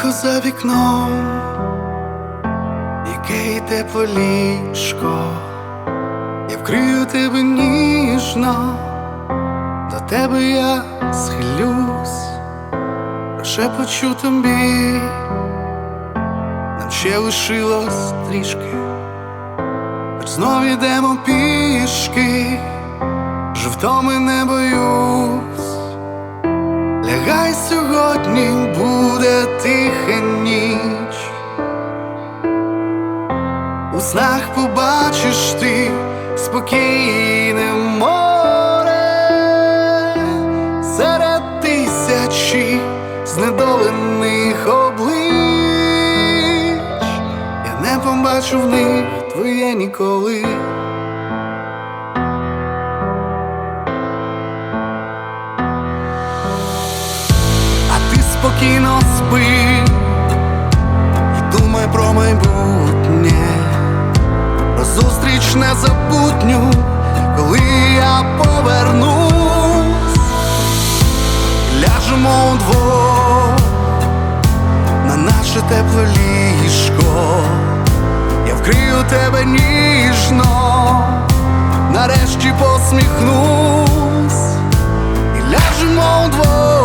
Небо за вікном, яке й тепле ліжко, я вкрию тебе ніжно, до тебе я схилюсь, прошепочу тобі, нам ще лишилось трішки, хоч знов йдемо пішки, вже не боюсь. Лягай сьогодні буде тиха ніч. У снах побачиш ти спокійне море серед тисячі знедолених облич. Я не побачу в них твоє ніколи. Спокійно спи зустріч незабутню, коли я повернусь, ляжемо удвох на наше тепле ліжко, я вкрию тебе ніжно, нарешті посміхнусь. І ляжемо удвох